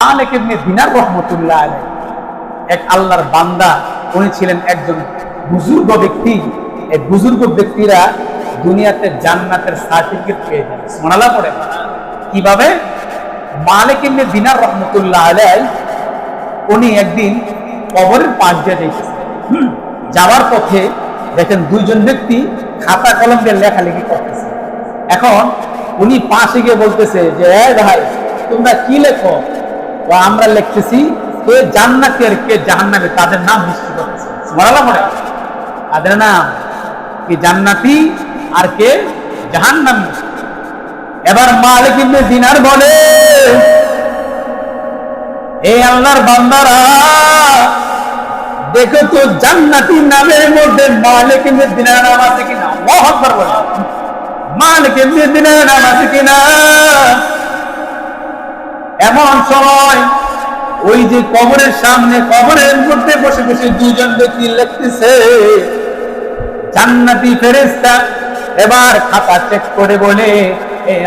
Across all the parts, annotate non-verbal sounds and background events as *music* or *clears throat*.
মালিক ইবনে দিনার রহমতুল্লাহ আলাইহ। এক আল্লাহর বান্দা উনি ছিলেন একজন বুজুর্গ ব্যক্তি। এই বুজুর্গ ব্যক্তিরা দুনিয়াতে জান্নাতের সার্টিফিকেট পেয়ে যান সোনালা পড়ে। কীভাবে? মালিক ইবনে দিনার রহমতুল্লাহ আলাই উনি একদিন কবরের পাশ দিয়ে হুম, যাওয়ার পথে দেখেন দুইজন ব্যক্তি খাতা কলম দিয়ে লেখালেখি করতেছে। এখন উনি পাশে গিয়ে বলতেছে যে "এই ভাই তোমরা কি লেখো? তো আমরা লিখতেছি, কে জান্নাতি আর কে জাহান্নামী, তাদের নাম মিষ্টি করতেছে সুবহানাল্লাহ পড়ে তাদের নাম কে জান্নাতি আর কে জাহান্নামী? এবার মালিক ইবনে দিনার বলে এই আল্লাহর বান্দারা, দেখো তো জান্নাতি নামের মধ্যে মালিক ইবনে দিনার নাম আছে কিনা? আল্লাহু আকবার বলে মালিক ইবনে দিনার নাম আছে কিনা? এমন সময় ওই যে কবরের সামনে কবরের মধ্যে বসে বসে দুজন ব্যক্তি লিখতেছে, জান্নাতি ফেরেশতা এবার খাতা চেক করে বলে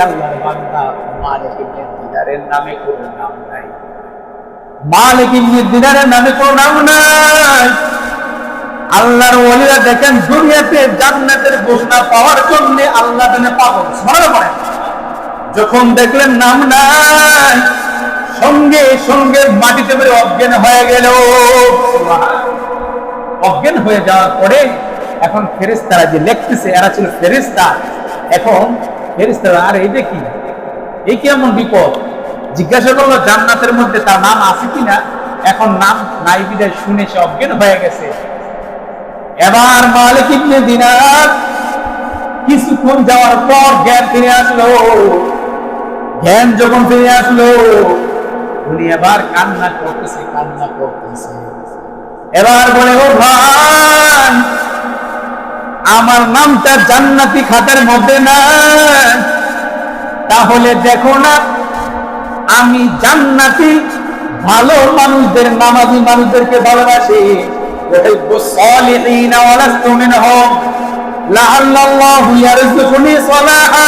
আল্লাহর বান্দা, মালিক ইবনে নামে কোনো নাম নাই। মালিক ইবনে নামে কোনো নাম নাই। আল্লাহর ওলিরা দেখেন দুনিয়াতে জান্নাতের ঘোষণা পাওয়ার জন্য আল্লাহ জানে পাগল। স্মরণ করেন যখন দেখলেন নাম নাই, সঙ্গে সঙ্গে মাটিতে মেরে অজ্ঞান হয়ে গেল। অজ্ঞান হয়ে যাওয়ার পরে এখন ফেরেস্তারা যে লিখতেছে, এরা ছিল ফেরেস্তা এখন ফেরেস্তারা আর এই দেখি এই কেমন বিপদ? জিজ্ঞাসা করল, জান্নাতের মধ্যে তার নাম আছে কিনা? এখন নাম নাই বিদায় শুনে সে অজ্ঞান হয়ে গেছে। এবার মালিক ইবনে দিনার কিছুক্ষণ যাওয়ার পর জ্ঞান ফিরে আসলো। জ্ঞান যখন ফিরে আসলো, উনি এবার কান্না করতেছে কান্না করতেছে। এবার বলে, ও ভান আমার নামটা জান্নাতি খাতার মধ্যে না তাহলে দেখো না, আমি জান্নাতি ভালো মানুষদের, নামাজি মানুষদেরকে ভালোবাসি। লাল্লাহু ইয়ারজুকুনি সালাহা।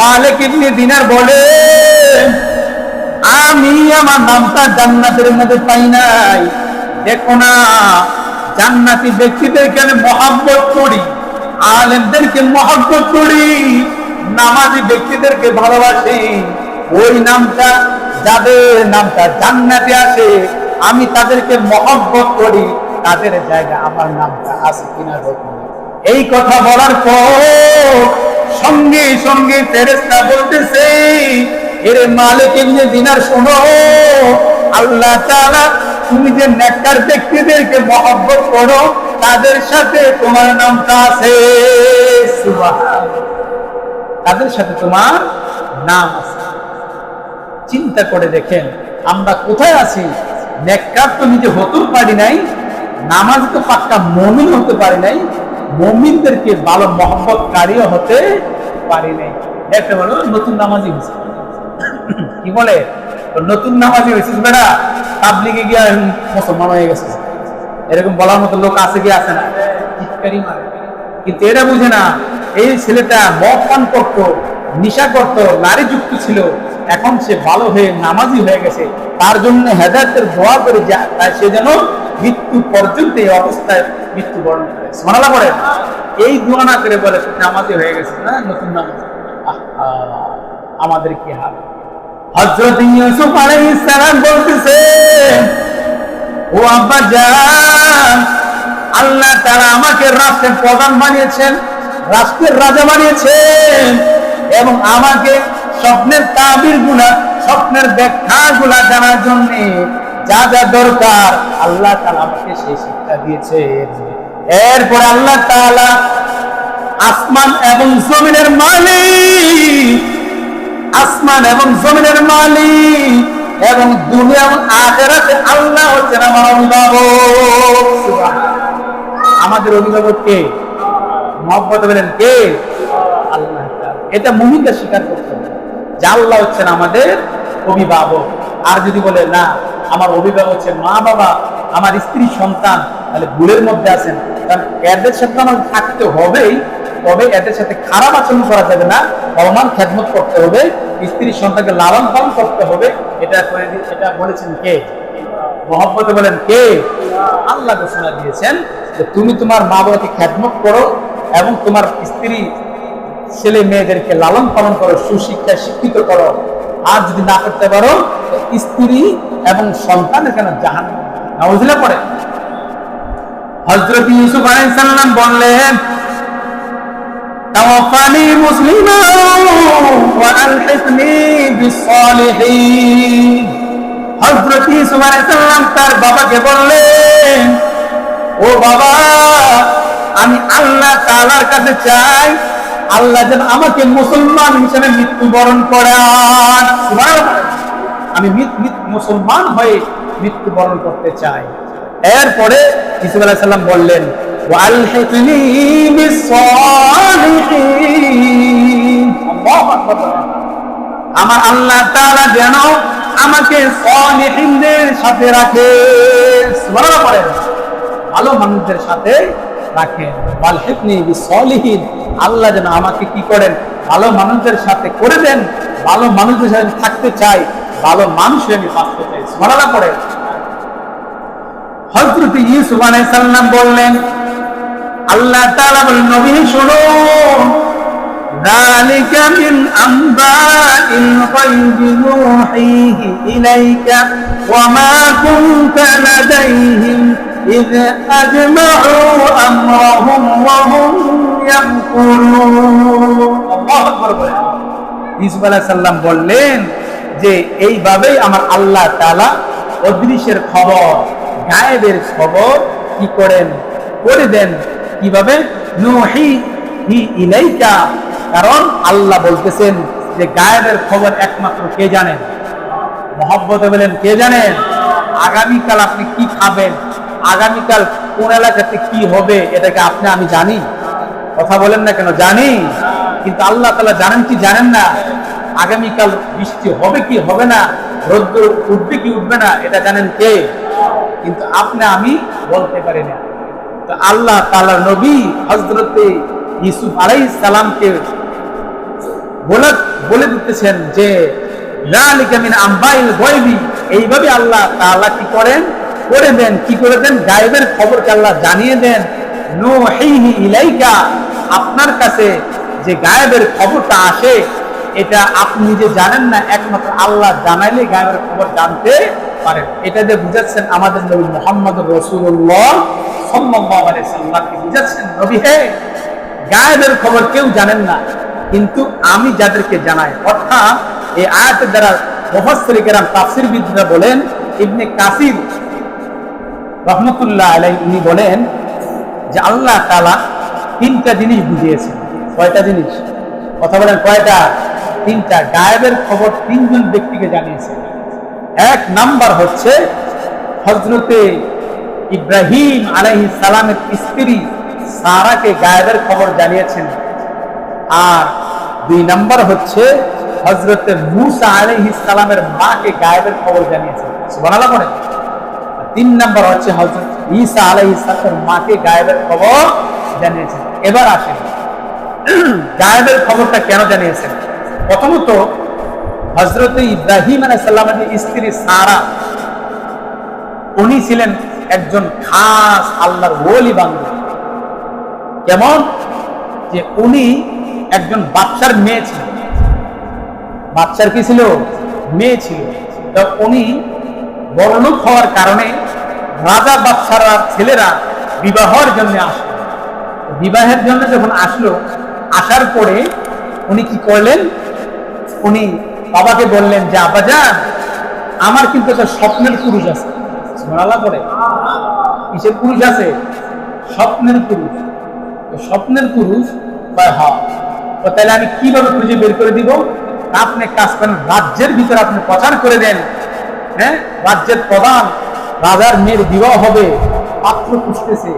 মালিক ইবনে দিনার বলে, আমি আমার নামটা জান্নাতের মধ্যে পাই নাই। দেখো না, জান্নাতি ব্যক্তিদেরকে আমি মহাব্বত করি, আলেমদেরকে মহাব্বত করি, নামাজি ব্যক্তিদেরকে ভালোবাসি। ওই নামটা, যাদের নামটা জান্নাতে আসে আমি তাদেরকে মহব্বত করি। তাদের জায়গা আমার নামটা আছে কিনা দেখুন এই কথা বলার পর সঙ্গে সঙ্গে ফেরেস্তা বলতেছে, এর মালিক ইবনে দিনার শোনো, আল্লাহ তাআলা তুমি যে নেককার ব্যক্তিদেরকে মহব্বত করো, তাদের সাথে তোমার নামটা আছে তাদের সাথে তোমার নাম আছে। চিন্তা করে দেখেন, আমরা কোথায় আছি? নেককার তো নিজে হতেও পারি নাই, নামাজ তো পাক্কা মমিন হতে পারি নাই মমিনদেরকে ভালো মহব্বত কারিও হতে পারি নাই। দেখতে বলো, নতুন নামাজি হয়েছে। *clears throat* কি বলে? নতুন নামাজি হয়েছিস বেটা তাবলিগে গিয়ে মুসলমান হয়ে গেছে। এরকম বলার মতো লোক আছে কি আছে না? কিন্তু এটা বুঝে না, এই ছেলেটা মদ পান করতো, নিশা করতো নারী যুক্ত ছিল। এখন সে ভালো হয়ে নামাজি হয়ে গেছে, তার জন্য হেদায়তের দোয়া করে যা, তাই সে যেন মৃত্যু পর্যন্ত এই অবস্থায় মৃত্যু বরণ করে। সোনালা করে এই দোয়া না করে বলে নামাজি হয়ে গেছে, না, নতুন নামাজি। আমাদের কি হাল? হজরত ইউসুফ আলাইহিস সালাম বলতেছে, ও আব্বা জান, আল্লাহ তারা আমাকে রাষ্ট্রের প্রধান বানিয়েছেন, রাষ্ট্রের রাজা বানিয়েছেন এবং আমাকে স্বপ্নের তাবিরগুলা স্বপ্নের ব্যাখ্যা গুলা জানার জন্য যা যা দরকার আল্লাহ তালা আমাকে সেই শিক্ষা দিয়েছেন। এরপর আল্লাহ তাআলা আসমান এবং জমিনের মালিক, আসমান এবং জমিনের মালিক এবং দুনিয়া এবং আখেরাতে আল্লাহ হচ্ছেন আমার অভিভাবক। আমাদের অভিভাবক কে? মহব্বত বলেন কে? আল্লাহ। এটা মুমিনরা স্বীকার হবে যে আল্লাহ হচ্ছেন আমাদের অভিভাবক। আর যদি বলে, না, আমার অভিভাবক হচ্ছে মা বাবা, আমার স্ত্রী সন্তান, তাহলে ভুলের মধ্যে আছেন। কারণ এদের সাথে আমার থাকতে হবেই, তবে এদের সাথে খারাপ আচরণ করা যাবে না। অমান খেদমত করতে হবে, স্ত্রীর সন্তানকে লালন পালন করতে হবে। এটা করে এটা বলেছেন কে? মহব্বতে বলেন কে? আল্লাহ ঘোষণা দিয়েছেন যে, তুমি তোমার মা বাবাকে খ্যাতমত করো এবং তোমার স্ত্রী ছেলে মেয়েদেরকে লালন পালন করো সুশিক্ষায় শিক্ষিত করো। আর যদি না করতে পারো স্ত্রী এবং সন্তান এখানে জাহান নাউজুলা পড়ে। হজরত ইউসুফ বললেন মুসলিমা ওয়া হযরত ইউসুফ তার বাবাকে বললেন, ও বাবা, আমি আল্লাহ তাআলার কাছে চাই আল্লাহ যেন আমাকে মুসলমান হিসেবে মৃত্যুবরণ করান। আমি মুসলমান হয়ে মৃত্যুবরণ করতে চাই। এরপরে ইসুফ আলাইহিস সালাম বললেন আমার আল্লাহ তাআলা যেন আমাকে সাথে রাখে। ভালো মানুষদের সাথে রাখেন। বালহেবনি সলিহীন আল্লাহ যেন আমাকে কি করেন? ভালো মানুষদের সাথে করে দেন। ভালো মানুষদের সাথে থাকতে চাই। ভালো মানুষের আমি বাঁচতে চাই। স্মরণা করে হজরত ইউসুফ বললেন, আল্লাহ বলেন, নবী, শোনো। إذ أجمعوا أمرهم وهم يمكرون الله أكبر বলেন। ইউসুফ আলাইহিস সালাম বললেন যে এইভাবেই আমার আল্লাহ তাআলা অদৃশ্যের খবর গায়েবের খবর কি করেন করে দেন কিভাবে নুহি হি ইলাইকা কারণ আল্লাহ বলতেছেন যে গায়েবের খবর একমাত্র কে জানেন মহব্বতে বলেন কে জানেন আগামীকাল আপনি কি খাবেন আগামীকাল কোন এলাকাতে কি হবে, এটাকে আপনি, আমি জানি। কথা বলেন না কেন? জানি। কিন্তু আল্লাহ তালা জানেন কি জানেন না? আগামীকাল বৃষ্টি হবে কি হবে না? রোদ্র উঠবে কি উঠবে না? এটা জানেন কে? কিন্তু আপনি, আমি বলতে পারি না। তো আল্লাহ তাআলা নবী হজরতে ইসুফ আলাইহিস সালামকে বলে বলে দিতেছেন যে যালিকা মিন আম্বাইল গায়বি। এইভাবে আল্লাহ তাআলা কি করেন? করে দেন, কি করে দেন? গায়েবের খবর আল্লাহ জানিয়ে দেন, নুহিহি ইলাইকা আপনার কাছে যে গায়েবের খবরটা আসে, এটা আপনি নিজে জানেন না, একমাত্র আল্লাহ জানাইলে গায়েবের খবর জানতে পারেন। এটা যে বুঝাচ্ছেন আমাদের নবী মোহাম্মদ রসুল্লাহ সাল্লামকে বুঝাচ্ছেন নবী? হে, গায়েবের খবর কেউ জানেন না, কিন্তু আমি যাদেরকে জানাই, অর্থাৎ এই আয়াতের দ্বারা মুফাসসির কেরাম তাফসীর বিদরা বলেন, ইবনে কাসির রহমতুল্লাহ আলাই উনি বলেন যে আল্লাহ তালা তিনটা জিনিস বুঝিয়েছেন। কয়টা জিনিস? কথা বলেন কয়টা? তিনটা। গায়েবের খবর তিনজন ব্যক্তিকে জানিয়েছেন এক নাম্বার হচ্ছে হজরতে ইব্রাহিম আলাইহিস সালামের স্ত্রী সারাকে গায়েবের খবর জানিয়েছেন। আর দুই নাম্বার হচ্ছে হজরতে মুসা আলাইহিস সালামের মাকে গায়েবের খবর জানিয়েছেন। সুবহানাল্লাহ পড়ে তিন নাম্বার হচ্ছে হজরত ঈসা আলাইহিস সালামের মাকে গায়েবের খবর জানিয়েছেন। এবার আসেন। *clears throat* গায়েবের খবরটা কেন জানিয়েছেন? প্রথমত হজরত ইব্রাহিম আলাইহিস সালামের স্ত্রী সারা, উনি ছিলেন একজন খাস আল্লাহর ওলি বান্ধব কেমন? যে উনি একজন বাচ্চার মেয়ে ছিল বাচ্চার কি ছিল? মেয়ে ছিল। তো উনি বড়লোক হওয়ার কারণে রাজা বাচ্চারা ছেলেরা বিবাহের জন্য আসলো। বিবাহের জন্য যখন আসলো, আসার পরে উনি কি করলেন? উনি বাবাকে বললেন যে আব্বাজান আমার কিন্তু একটা স্বপ্নের পুরুষ আছে। সোনালা করে কিসের পুরুষ আছে? স্বপ্নের পুরুষ। স্বপ্নের পুরুষ হ্যাঁ তো তাহলে আমি কীভাবে খুঁজে বের করে দিব? আপনি কাজ করেন, রাজ্যের ভিতরে আপনি প্রচার করে দেন। হ্যাঁ? রাজ্যের প্রধান রাজার মেয়ের বিবাহ হবে, পাত্র খুঁজতেছে।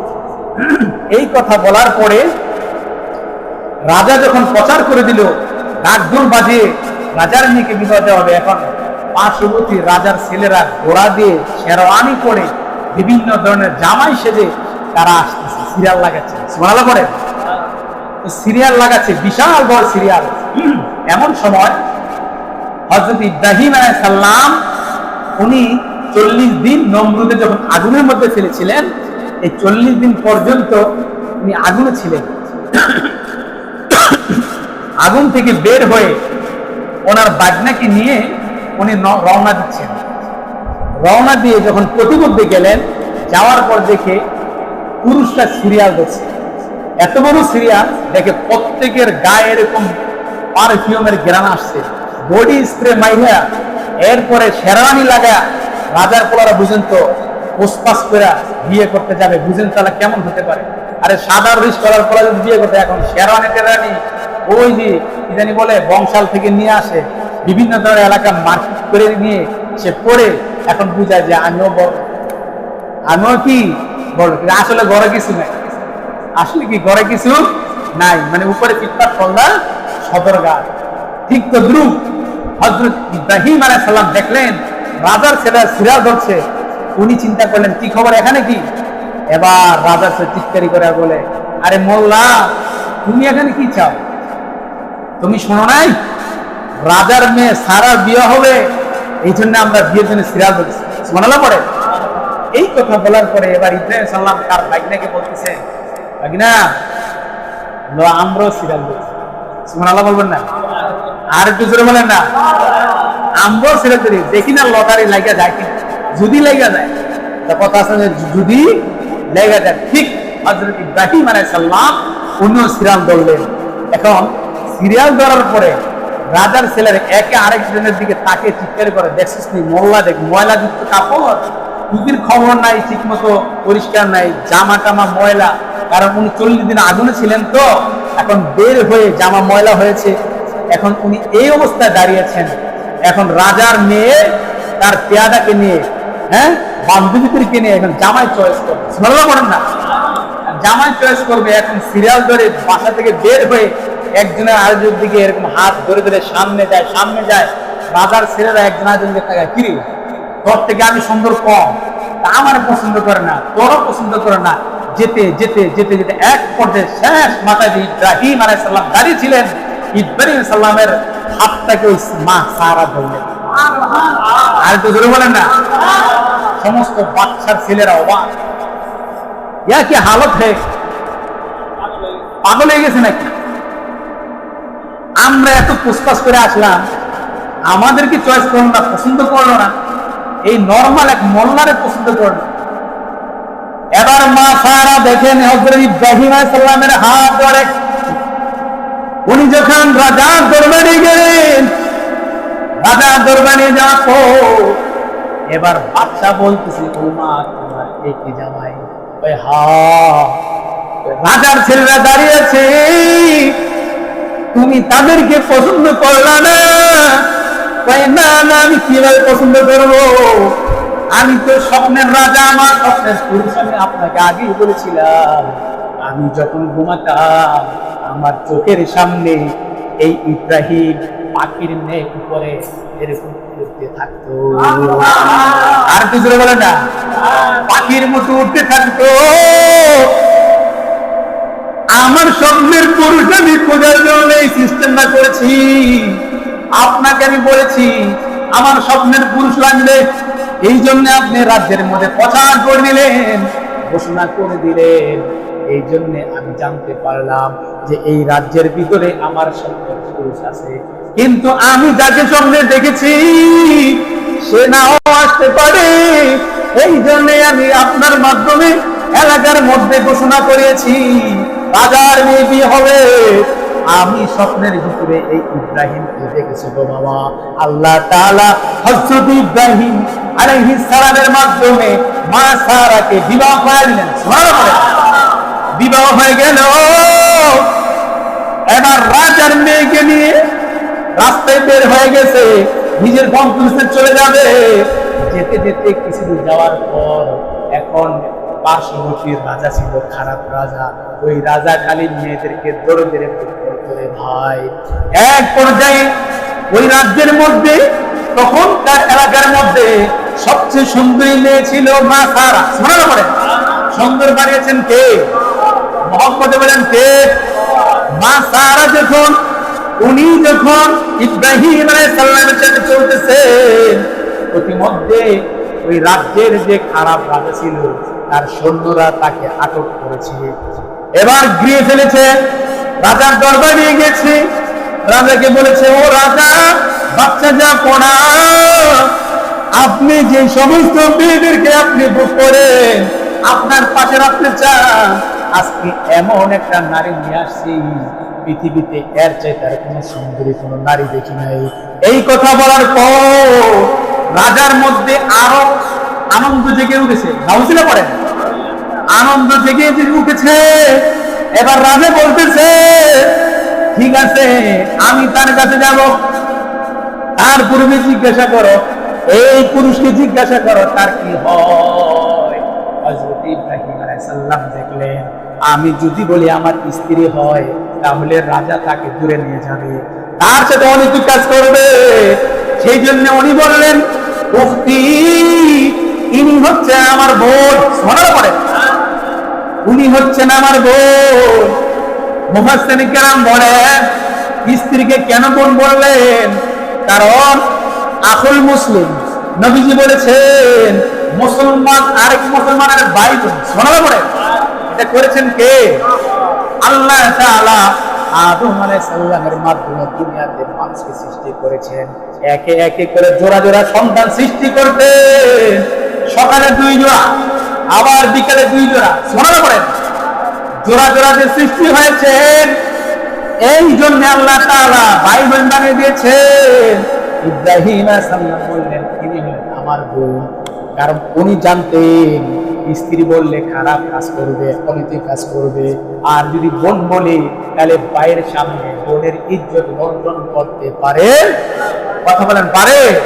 এই কথা বলার পরে রাজা যখন প্রচার করে দিল ডাকডোল বাজিয়ে রাজার মেয়েকে বিবাহ দেওয়া হবে। এখন পার্শ্ববর্তী রাজার ছেলেরা ঘোড়া দিয়ে শেরওয়ানি করে বিভিন্ন ধরনের জামাই সেজে তারা আসতেছে, সিরিয়াল লাগাচ্ছে। ভালো করে? সিরিয়াল লাগাচ্ছে, বিশাল বড় সিরিয়াল। এমন সময় হজরত ইব্রাহিম আলাইহিস সালাম উনি চল্লিশ দিন নমরুদে যখন আগুনের মধ্যে ফেলেছিলেন, এই চল্লিশ দিন পর্যন্ত উনি আগুনে ছিলেন। আগুন থেকে বের হয়ে ওনার বাগনাকে নিয়ে উনি রওনা দিচ্ছেন। রওনা দিয়ে যখন প্রতিমধ্যে গেলেন, যাওয়ার পর দেখে পুরুষরা সিরিয়াল দেখছে। এত বড় সিরিয়াল, দেখে প্রত্যেকের গায়ে এরকম পারফিউমের গ্রান আসছে। বডি স্প্রে মাইরা এরপরে শেরওয়ানি লাগা রাজার পোলারা বুঝেন তো পোস্পাস করে বিয়ে করতে যাবে, বুঝেন তাহলে কেমন হতে পারে? আরে সাদা রিস করার পরে যদি বিয়ে করতে, এখন শেরওয়ানি টেরানি ওই যে জানি বলে, বংশাল থেকে নিয়ে আসে, বিভিন্ন ধরনের এলাকা মার্কেট করে নিয়ে সে পড়ে, এখন বুঝায় যে আমিও বড়। আমিও কি বড়? কিন্তু আসলে ঘরে কিছু নাই। আসলে কি ঘরে কিছু নাই? মানে উপরে ফিটপাট ফলদা সদর গাছ ঠিক তো, দ্রুপ। হজরত ইব্রাহিম আলাইহিস সালাম দেখলেন, রাজার ছেলে সিরাজ ধরছে। উনি চিন্তা করলেন, কি খবর, এখানে কি? এবার রাজার ছেলে চিৎকারি করে বলে, আরে মোল্লা, তুমি এখানে কি চাও? তুমি শোনো নাই? রাজার মেয়ে সারার বিয়ে হবে, এই জন্য আমরা বিয়ের জন্য সিরাজ ধরছি। শোনালা পরে এই কথা বলার পরে এবার ইব্রাহিম সাল্লাম তার ভাগনাকে বলতেছে, ভাগনা আমরাও সিরিয়াল ধরছি। সুবহানাল্লাহ বলবেন না? আর একটু জোরে বলেন না। আমরাও সিরিয়াল ধরি দেখি না লটারি লাগা যায় কি? যদি লাগা যায়, তা কথা আছে যদি লাগা যায়, ঠিক হযরত ইব্রাহিম আলাইহিস সালাম উনিও সিরিয়াল ধরলেন। এখন সিরিয়াল ধরার পরে রাজার ছেলের একে আরেক আরেকজনের দিকে তাকে চিৎকার করে, দেখছিস নি মোল্লা দেখ, ময়লা যুক্ত কাপড়? টুপির খবর নাই ঠিক মতো পরিষ্কার নাই, জামা টামা ময়লা। কারণ উনি চল্লিশ দিন আগুনে ছিলেন তো, এখন বের হয়ে জামা ময়লা হয়েছে। এখন উনি এই অবস্থায় দাঁড়িয়েছেন এখন রাজার মেয়ে তার পেয়াদাকে নিয়ে হ্যাঁ? বান্ধবীদেরকে নিয়ে এখন জামাই চয়েস করবে। স্মরণ করেন না। জামাই চয়েস করবে, এখন সিরিয়াল ধরে বাসা থেকে বের হয়ে একজনের আরেকজনের দিকে এরকম হাত ধরে ধরে সামনে যায় সামনে যায়। রাজার ছেলেরা একজন আরেকজনকে তাকায়, কিরে, তোর থেকে আমি সুন্দর কম। তা আমার পছন্দ করে না, তোরও পছন্দ করে না। যেতে যেতে যেতে যেতে এক পর্যায়ে শেষ যে ইব্রাহিম আলাইহিস সালাম দাঁড়িয়ে ছিলেন। ইব্রাহিম সাল্লামের হাতটাকে ওই মা সারা ধরলেন আর তো জোরে বলেন না। সমস্ত বাচ্চার ছেলেরা অবাক। ইয়া কি হালত হে? পাগল হয়ে গেছে নাকি? আমরা এত পুষ্পাস করে আসলাম আমাদেরকে চয়েস করল না পছন্দ করল না? এই নর্মাল এক মোল্লারে পছন্দ করল। এবার মা সারা দেখেন হজরত ইব্রাহিম সাল্লামের হাত ধরে উনি যখন রাজার দরবারে গেলেন, রাজার দরবারে যাওয়ার এবার বাচ্চা বলতেছে ও মা তোমার এই জামাই। ওই হা রাজার ছেলেরা দাঁড়িয়েছে তুমি তাদেরকে পছন্দ করলা না? না না, আমি কীভাবে পছন্দ করব? আমি তো স্বপ্নের রাজা, আমার স্বপ্নের পুরুষ, আমি আপনাকে আগেই বলেছিলাম। আমি যখন ঘুমাতাম, আমার চোখের সামনে এই ইব্রাহিম পাখির নেক উপরে এরকম উঠতে থাকতো। আর কিছু বলে না, পাখির মতো উঠতে থাকতো। আমার স্বপ্নের পুরুষ আমি খোঁজার জন্য এই সিস্টেমটা করেছি। আপনাকে আমি বলেছি, আমার স্বপ্নের পুরুষ লাগবে এই জন্য আপনি রাজ্যের মধ্যে প্রচার করে নিলেন, ঘোষণা করে দিলেন। এই জন্য আমি জানতে পারলাম যে এই রাজ্যের ভিতরে আমার স্বপ্নের পুরুষ আছে। কিন্তু আমি যাকে স্বপ্নে দেখেছি, সে নাও আসতে পারে। এই জন্য আমি আপনার মাধ্যমে এলাকার মধ্যে ঘোষণা করেছি, রাজার মেয়ে হবে। আমি স্বপ্নের ভিতরে এই ইব্রাহিমকে দেখেছি গো বাবা। আল্লাহ তাআলা হযরত ইব্রাহিম আলাইহিস সালামের মাধ্যমে মা সারাকে বিবাহ করে সুবহানাল্লাহ। বিবাহ হয়ে গেল। এবার রাজার মেয়েকে নিয়ে রাস্তায় বের হয়ে গেছে। নিজের কনফিউশন চলে যাবে। যেতে যেতে কিছুদিন যাওয়ার পর এখন পার্শ্ববর্তী রাজা ছিল খারাপ রাজা। ওই রাজা খালি মেয়েদেরকে দৌড়ে প্রত্যাহার করে, ভাই, এক পর্যায়ে ওই রাজ্যের মধ্যে, তখন তার এলাকার মধ্যে সবচেয়ে সুন্দরী মেয়ে ছিল মা সারা। সুন্দর বানিয়েছেন কে? মোহাম্মদ বলেন কে মা সারা যখন, উনি যখন ইব্রাহিম আলাইহিস সালামের সাথে চলতেছেন প্রতিমধ্যে ওই রাজ্যের যে খারাপ রাজা ছিল, তার সৈন্যরা তাকে আটক করেছে এবার গিয়ে ফেলেছে, রাজার দরবার নিয়ে গেছে রাজাকে বলেছে, ও রাজা, বাচ্চা যা পড়া, আপনি যে সমস্ত মেয়েদেরকে আপনি বুক করেন, আপনার পাশে রাখতে চান আজকে এমন একটা নারী নিয়ে আসছি, পৃথিবীতে এর চাইতে আর কোনো সুন্দরী কোনো নারী দেখি নাই। এই কথা বলার পর রাজার মধ্যে আরও আনন্দ জেগে উঠেছে। নাউজিলা পড়েন। আনন্দ জেগে উঠেছে। এবার রাজা বলতেছে, ঠিক আছে, আমি তার কাছে যাব। তার পূর্বে জিজ্ঞাসা করো। এই পুরুষকে জিজ্ঞাসা করো, তার কি হয়? দেখলেন আমি যদি বলি আমার স্ত্রী হয়, তাহলে রাজা তাকে দূরে নিয়ে যাবে। তার সাথে অনেক কাজ করবে। সেই জন্য উনি বললেন উক্তি ইনি হচ্ছে আমার বোন। মনে পড়ে উনি হচ্ছেন আমার বোন। মুহাসিন কেরাম বলেন স্ত্রীকে কেন বোন বললেন? কারণ আকুল মুসলিম নবীজি বলেছেন, মুসলমান আরেক মুসলমানের ভাই বোন। শোনা পড়ে এটা করেছেন কে? আল্লাহ আদম আলাইহিস মাধ্যমে দুনিয়াতে মানুষকে সৃষ্টি করেছেন। একে একে করে জোড়া জোড়া সন্তান সৃষ্টি করতেন সকালে দুই জোড়া, আবার বিকালে দুই জোড়া। শোনা পড়েন জোড়া জোড়া যে সৃষ্টি হয়েছে, এই জন্য আল্লাহ তাআলা ভাই বোন বানিয়ে দিয়েছেন। ইব্রাহিম সাল্লাম বললেন, তিনি আমার বোন কারণ উনি জানতেন স্ত্রী বললে, খারাপ কাজ করবে অনৈতিক কাজ করবে। আর যদি বোন বলে, তাহলে বাইরের সামনে বোনের ইজ্জত বর্জন করতে পারে। কথা বলেন, পারে?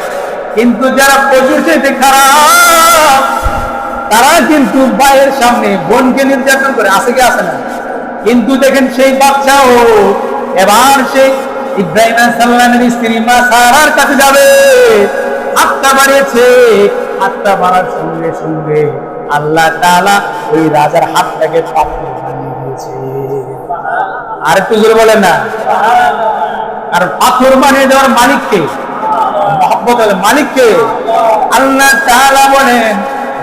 কিন্তু যারা প্রচুর চাইতে খারাপ, তারা কিন্তু বাইরের সামনে বোনকে নির্যাতন করে। আসে কি আসে না? কিন্তু দেখেন সেই বাচ্চাও, এবার সেই ইব্রাহিম সাল্লামের স্ত্রী মা সারার কাছে যাবে। আত্মা বাড়িয়েছে। আত্মা বাড়ার সঙ্গে সঙ্গে আল্লাহ তাআলা ওই রাজার হাতটাকে পাথর বানিয়ে দিয়েছে। আর একটু জোরে বলেন না। আর পাথর বানিয়ে দেওয়ার মালিককে মহব্বত মালিককে আল্লাহ তাআলা বলেন,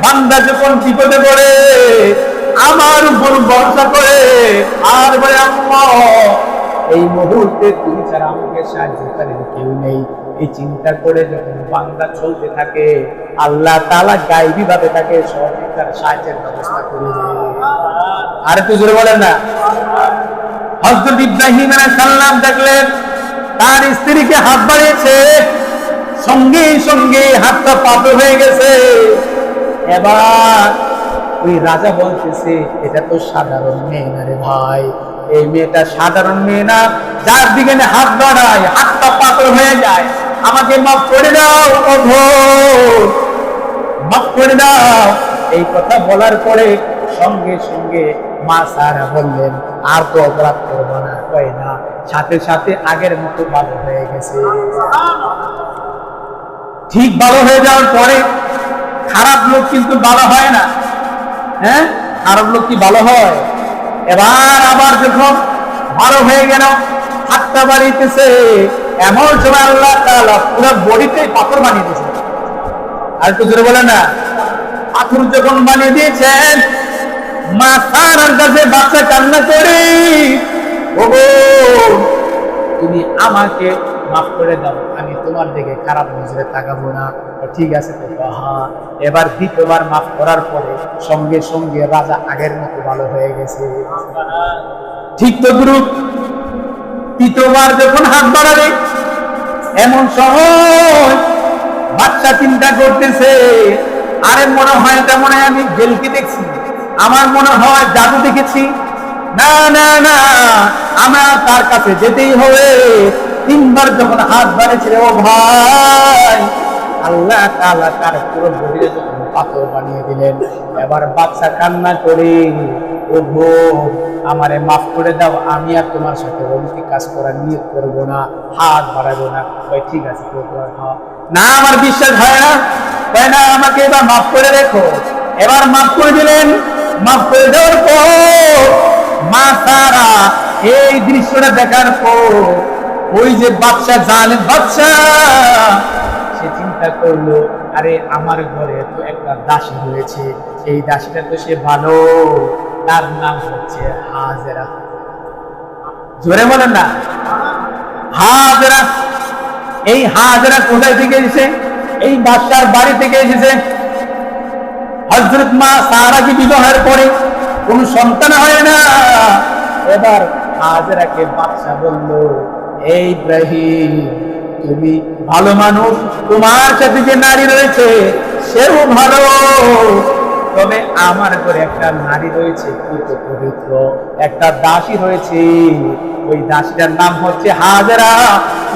বান্দা যখন বিপদে পড়ে, আমার উপর ভরসা করে, আর বলে আম্মা এই মুহূর্তে তুমি ছাড়া আমাকে সাহায্যকারী কেউ নেই। এই চিন্তা করে যখন বান্দা চলতে থাকে, আল্লাহ তালা গাইবি ভাবে তাকে সহযোগিতার সাহায্যের ব্যবস্থা করে দেয় আর একটু জোরে বলেন না। হজরত ইব্রাহিম সাল্লাম দেখলেন, তার স্ত্রীকে হাত বাড়িয়েছে। সঙ্গে সঙ্গে হাতটা পাথর হয়ে গেছে। এবার ওই রাজা বলতেছে, এটা তো সাধারণ মেয়ে না রে ভাই। এই মেয়েটা সাধারণ মেয়ে না। যার দিকে হাত বাড়ায়, হাতটা পাথর হয়ে যায়। আমাকে মাফ করে দাও মাফ করে দাও। এই কথা বলার পরে সঙ্গে সঙ্গে মা সারা বললেন, আর তো অপরাধ করব না, কয় না। সাথে সাথে আগের মতো ভালো হয়ে গেছে। ঠিক ভালো হয়ে যাওয়ার পরে খারাপ লোক কিন্তু ভালো হয় না। হ্যাঁ? খারাপ লোক কি ভালো হয়? এবার আবার যখন ভালো হয়ে গেল, হাতটা বাড়িতেছে এমন সময় আল্লাহ পুরো বডিতে পাথর বানিয়ে দিয়েছে আর একটু জোরে বলে না। পাথর যখন বানিয়ে দিয়েছেন মা সারার কাছে বাচ্চা কান্না করে ওগো তুমি আমাকে মাফ করে দাও আমি তোমার দিকে খারাপ নজরে তাকাবো না। ঠিক আছে তো হা এবার দ্বিতীয়বার মাফ করার পরে সঙ্গে সঙ্গে রাজা আগের মতো ভালো হয়ে গেছে। ঠিক তো গুরু? তৃতীয়বার যখন হাত বাড়াবে, এমন সময় বাচ্চা চিন্তা করতেছে, আরে মনে হয় তেমন মনে হয় আমি জেলকে দেখছি, আমার মনে হয় জাদু দেখেছি। না না না, আমার তার কাছে যেতেই হবে। তিনবার যখন হাত বাড়িয়েছিল ও ভাই আল্লাহ তাআলা তার পুরো বডিতে পাথর বানিয়ে দিলেন। এবার বাচ্চা কান্না করে গো আমারে মাফ করে দাও, আমি আর তোমার সাথে অনৈতিক কাজ করার নিয়ত করব না, হাত বাড়াবো না। ওই ঠিক আছে না, আমার বিশ্বাস হয় না তাই না আমাকে এবার মাফ করে রেখো। এবার মাফ করে দিলেন। মাফ করে দেওয়ার পর মা তারা এই দৃশ্যটা দেখার পর ওই যে বাচ্চা, জালেম বাচ্চা চিন্তা করল, আরে আমার ঘরে তো একটা দাসী রয়েছে এই দাসীটা তো সে ভালো। তার নাম হচ্ছে হাজেরা। জোরে বলেন না। হাজেরা। এই হাজেরা কোথায় থেকে এসেছে? এই বাদশার বাড়ি থেকে এসেছে। হজরত মা সারাকে বিবাহের পরে? কোন সন্তান হয় না। এবার হাজরাকে বাদশা বলল এই ইব্রাহিম তুমি ভালো মানুষ, তোমার সাথে যে নারী রয়েছে, সেও ভালো। তবে আমার ঘরে একটা নারী রয়েছে পুত পবিত্র। একটা দাসী রয়েছে, ওই দাসীটার নাম হচ্ছে হাজরা।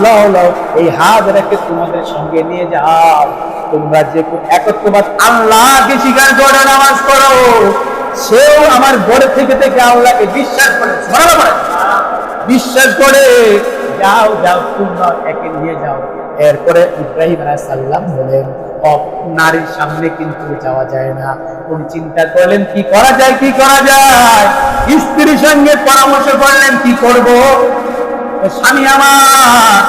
লও এই হাজরাকে তোমাদের সঙ্গে নিয়ে যাও। তোমরা যে একত্রবাদ আল্লাহকে স্বীকার করে নামাজ পড়ো। সেও আমার ঘরে থেকে থেকে আল্লাহকে বিশ্বাস করে। বিশ্বাস করে। যাও যাও তোমরা একে নিয়ে যাও। এরপরে ইব্রাহিম সাল্লাম বলেন নারীর সামনে কিন্তু যাওয়া যায় না। উনি চিন্তা করলেন, কি করা যায়, কি করা যায়? স্ত্রীর সঙ্গে পরামর্শ করলেন, কি করব? স্বামী আমার,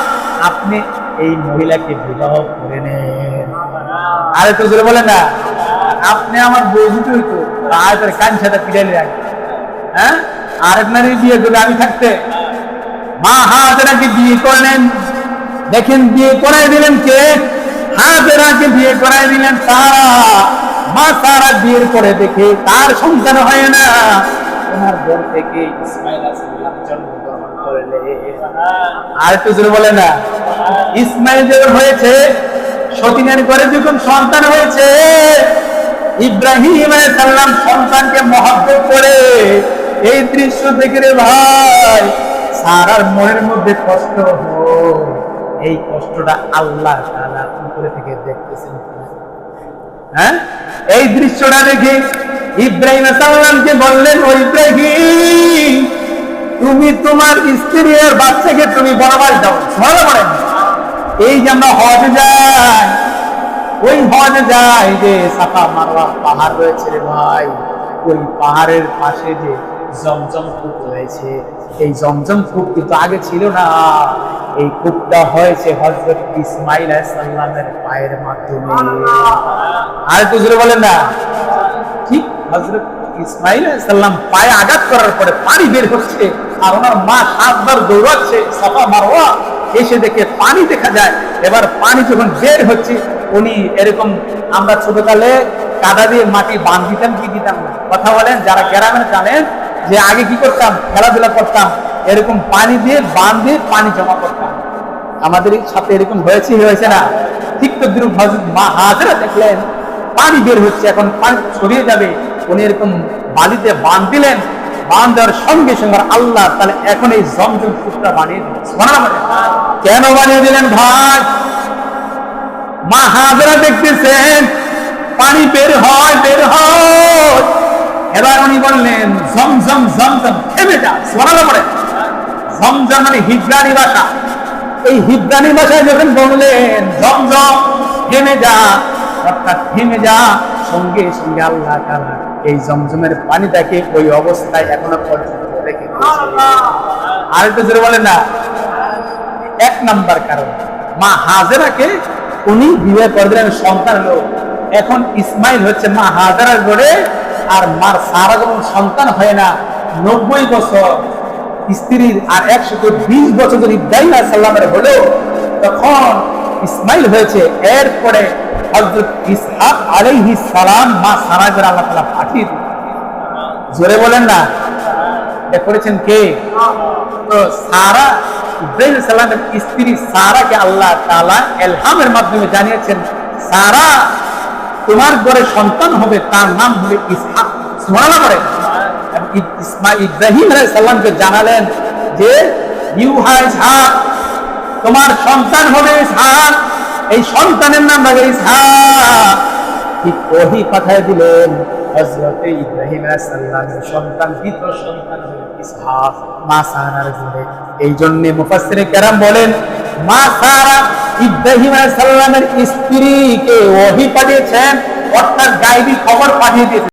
আপনি এই মহিলাকে বিবাহ করে নেন। আরে তো জোরে বলে না। আপনি আমার দুটো হইতো আর তোর কাঞ্চাটা পিড়াইলে রাখবে হ্যাঁ? আরেক নারী বিয়ে করলে আমি থাকতে। মা হাজরাকে বিয়ে করলেন দেখেন বিয়ে করাই দিলেন কে? হাজরাকে বিয়ে করাই দিলেন তারা। মা তারা বিয়ের করে দেখে তার সন্তান হয় না। তোমার ঘর থেকে ইসমাইল আর একটু জোরে বলে না। ইসমাইল যখন হয়েছে, সতীনের ঘরে যখন সন্তান হয়েছে, ইব্রাহিম সাল্লাম সন্তানকে মহব্বত করে এই দৃশ্য দেখে রে ভাই সারার মনের মধ্যে কষ্ট এই কষ্টটা আল্লাহ উপরে থেকে দেখতেছেন হ্যাঁ? এই দৃশ্যটা দেখে ইব্রাহিম সাল্লামকে বললেন, ও তুমি তোমার স্ত্রী আর বাচ্চাকে তুমি বরাবর দাও। ভালো করেন এই যে আমরা হজে যাই, ওই হজ যাই যে সাফা মারওয়া পাহাড় রয়েছে রে ভাই। ওই পাহাড়ের পাশে যে জমজম কূপ রয়েছে। এই জমজম কূপ কিন্তু আগে ছিল না। এই কূপটা হয়েছে হজরত ইসমাইল সাল্লামের পায়ের মাধ্যমে। আর একটু জোরে বলেন না। ঠিক হজরত ইসমাইল সাল্লাম পায়ে আঘাত করার পরে পানি বের হচ্ছে আর ওনার মা সাতবার দৌড়াচ্ছে, সাফা মারওয়া এসে দেখে পানি দেখা যায়। এবার পানি যখন বের হচ্ছে, উনি এরকম আমরা ছোটকালে কাদা দিয়ে মাটি বাঁধ দিতাম, কি দিতাম? কথা বলেন, যারা গ্রামের জানেন যে আগে কি করতাম? খেলাধুলা করতাম। এরকম পানি দিয়ে বাঁধ দিয়ে পানি জমা করতাম। আমাদের সাথে এরকম হয়েছে হয়েছে না? ঠিক তো মা হাজরা দেখলেন, পানি বের হচ্ছে, এখন পানি ছড়িয়ে যাবে। উনি এরকম বালিতে বাঁধ দিলেন। বাঁধ দেওয়ার সঙ্গে সঙ্গে আল্লাহ তাহলে এখন এই জমজম কূপটা বানিয়ে দিলেন। কেন বানিয়ে দিলেন ভাই? মা হাজরা দেখতেছেন, পানি বের হয় বের হয়। এবার উনি বললেন জমজম জমজম থেমে যা সোনালা পড়ে জমজম মানে হিজরানি ভাষা। এই হিজরানি ভাষায় যখন বললেন জমজম থেমে যা, অর্থাৎ থেমে যা, সঙ্গে সঙ্গে আল্লাহ তাআলা এই জমজমের পানিটাকে ওই অবস্থায় এখনও পর্যন্ত রেখে আর একটু জোরে বলেন না। এক নাম্বার কারণ, মা হাজেরাকে উনি বিয়ে করে দিলেন সন্তান হলো এখন ইসমাইল হচ্ছে মা হাজারার গড়ে আর মার সারা যখন সন্তান হয় না, নব্বই বছর স্ত্রীর আর একশো বিশ বছর যদি ইব্রাহিম সাল্লামের হলো তখন ইসমাইল হয়েছে। এরপরে হজরত ইসহাক আলাইহি সালাম মা আল্লাহ তালা পাঠিয়ে জোরে বলেন না। করেছেন কে? তো সারা, ইব্রাহিম সাল্লামের স্ত্রী সারাকে আল্লাহ তাআলা এলহামের মাধ্যমে জানিয়েছেন, সারা তোমার ঘরে সন্তান হবে, তার নাম হবে ইসহাক। সুবহানাল্লাহ করে ইব্রাহিম আলাইহিস সালামকে জানালেন যে ইউহা ইসহাক, তোমার সন্তান হবে ইসহাক। এই সন্তানের নাম হবে ইসহাক। ঠিক ওহি পাঠায় দিলেন হযরত ইব্রাহিম আলাইহিস সালামের সন্তান, দ্বিতীয় সন্তান ইসহাক। মা সারার ঘরে। এই জন্য মুফাসসিরে কেরাম বলেন, মা সারা ইব্রাহিম আলাইহিস সালামের স্ত্রীকে ওহি পাঠিয়েছেন অর্থাৎ গায়বী খবর পাঠিয়ে দিয়েছেন।